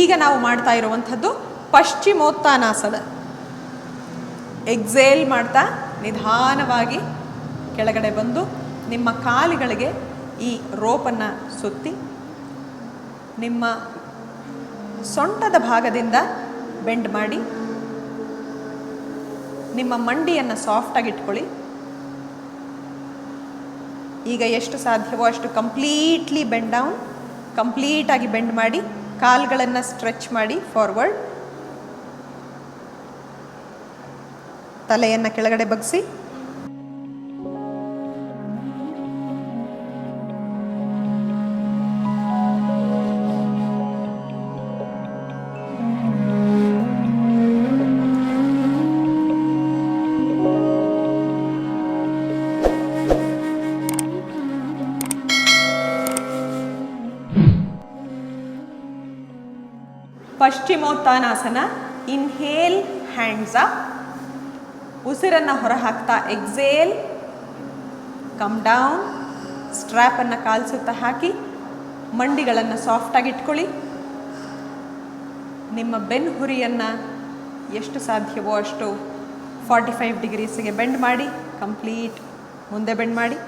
ಈಗ ನಾವು ಮಾಡ್ತಾ ಇರುವಂಥದ್ದು ಪಶ್ಚಿಮೋತ್ತಾನಾಸನ ಎಕ್ಸೇಲ್ ಮಾಡ್ತಾ ನಿಧಾನವಾಗಿ ಕೆಳಗಡೆ ಬಂದು ನಿಮ್ಮ ಕಾಲುಗಳಿಗೆ ಈ ರೋಪನ್ನು ಸುತ್ತಿ, ನಿಮ್ಮ ಸೊಂಟದ ಭಾಗದಿಂದ ಬೆಂಡ್ ಮಾಡಿ, ನಿಮ್ಮ ಮಂಡಿಯನ್ನು ಸಾಫ್ಟಾಗಿ ಇಟ್ಕೊಳ್ಳಿ. ಈಗ ಎಷ್ಟು ಸಾಧ್ಯವೋ ಅಷ್ಟು ಕಂಪ್ಲೀಟ್ಲಿ ಬೆಂಡ್ ಡೌನ್ ಕಂಪ್ಲೀಟಾಗಿ ಬೆಂಡ್ ಮಾಡಿ ಕಾಲುಗಳನ್ನು ಸ್ಟ್ರೆಚ್ ಮಾಡಿ ಫಾರ್ವರ್ಡ್ ತಲೆಯನ್ನು ಕೆಳಗಡೆ ಬಗ್ಸಿ. ಪಶ್ಚಿಮೋತ್ತಾನಾಸನ ಇನ್ಹೇಲ್ ಹ್ಯಾಂಡ್ಸ್ ಅಪ್ ಉಸಿರನ್ನು ಹೊರಹಾಕ್ತಾ ಎಕ್ಸೇಲ್ ಕಮ್ ಡೌನ್ ಸ್ಟ್ರ್ಯಾಪನ್ನು ಕಾಲಿಸುತ್ತಾ ಸುತ್ತ ಹಾಕಿ, ಮಂಡಿಗಳನ್ನು ಸಾಫ್ಟಾಗಿ ಇಟ್ಕೊಳ್ಳಿ. ನಿಮ್ಮ ಬೆನ್ನು ಹುರಿಯನ್ನು ಎಷ್ಟು ಸಾಧ್ಯವೋ ಅಷ್ಟು ಫಾರ್ಟಿ ಫೈವ್ ಡಿಗ್ರೀಸಿಗೆ ಬೆಂಡ್ ಮಾಡಿ ಕಂಪ್ಲೀಟ್ ಮುಂದೆ ಬೆಂಡ್ ಮಾಡಿ.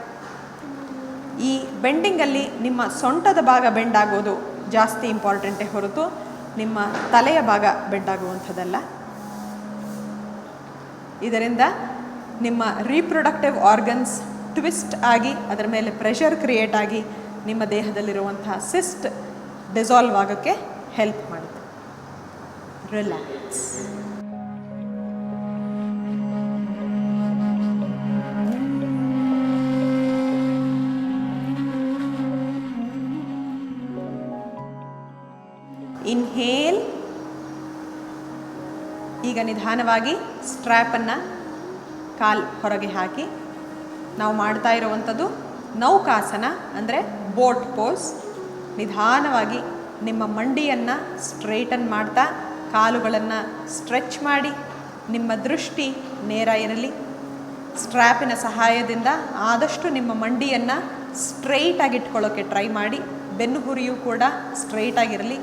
ಈ ಬೆಂಡಿಂಗಲ್ಲಿ ನಿಮ್ಮ ಸೊಂಟದ ಭಾಗ ಬೆಂಡ್ ಆಗೋದು ಜಾಸ್ತಿ ಇಂಪಾರ್ಟೆಂಟೇ ಹೊರತು. ನಿಮ್ಮ ತಲೆಯ ಭಾಗ ಬೆಡ್ಡಾಗುವಂಥದ್ದಲ್ಲ ಇದರಿಂದ ನಿಮ್ಮ ರೀಪ್ರೊಡಕ್ಟಿವ್ ಆರ್ಗನ್ಸ್ ಟ್ವಿಸ್ಟ್ ಆಗಿ, ಅದರ ಮೇಲೆ ಪ್ರೆಷರ್ ಕ್ರಿಯೇಟ್ ಆಗಿ ನಿಮ್ಮ ದೇಹದಲ್ಲಿರುವಂತಹ ಸಿಸ್ಟ್ ಡಿಸಾಲ್ವ್ ಆಗೋಕ್ಕೆ ಹೆಲ್ಪ್ ಮಾಡುತ್ತೆ. ರಿಲ್ಯಾಕ್ಸ್ ಇನ್ಹೇಲ್ ಈಗ ನಿಧಾನವಾಗಿ ಸ್ಟ್ರ್ಯಾಪನ್ನು ಕಾಲ್ ಹೊರಗೆ ಹಾಕಿ. ನಾವು ಮಾಡ್ತಾ ಇರುವಂಥದ್ದು ನೌಕಾಸನ, ಅಂದರೆ ಬೋಟ್ ಪೋಸ್ ನಿಧಾನವಾಗಿ ನಿಮ್ಮ ಮಂಡಿಯನ್ನು ಸ್ಟ್ರೈಟನ್ ಮಾಡ್ತಾ, ಕಾಲುಗಳನ್ನು ಸ್ಟ್ರೆಚ್ ಮಾಡಿ, ನಿಮ್ಮ ದೃಷ್ಟಿ ನೇರ ಇರಲಿ. ಸ್ಟ್ರ್ಯಾಪಿನ ಸಹಾಯದಿಂದ ಆದಷ್ಟು ನಿಮ್ಮ ಮಂಡಿಯನ್ನು ಸ್ಟ್ರೈಟಾಗಿ ಇಟ್ಕೊಳ್ಳೋಕ್ಕೆ ಟ್ರೈ ಮಾಡಿ. ಬೆನ್ನು ಹುರಿಯೂ ಕೂಡ ಸ್ಟ್ರೈಟಾಗಿರಲಿ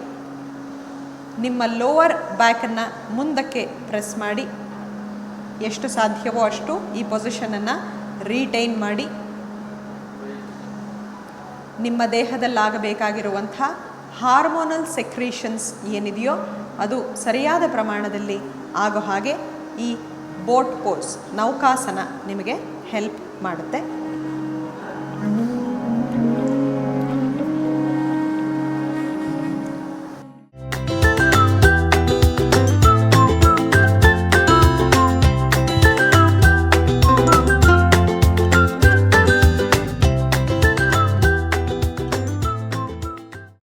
ನಿಮ್ಮ ಲೋವರ್ ಬ್ಯಾಕನ್ನು ಮುಂದಕ್ಕೆ ಪ್ರೆಸ್ ಮಾಡಿ. ಎಷ್ಟು ಸಾಧ್ಯವೋ ಅಷ್ಟು ಈ ಪೊಸಿಷನನ್ನು ರೀಟೈನ್ ಮಾಡಿ. ನಿಮ್ಮ ದೇಹದಲ್ಲಾಗಬೇಕಾಗಿರುವಂಥ ಹಾರ್ಮೋನಲ್ ಸೆಕ್ರೀಷನ್ಸ್ ಏನಿದೆಯೋ ಅದು ಸರಿಯಾದ ಪ್ರಮಾಣದಲ್ಲಿ ಆಗೋ ಹಾಗೆ ಈ ಬೋಟ್ ಪೋಸ್ ನೌಕಾಸನ ನಿಮಗೆ ಹೆಲ್ಪ್ ಮಾಡುತ್ತೆ.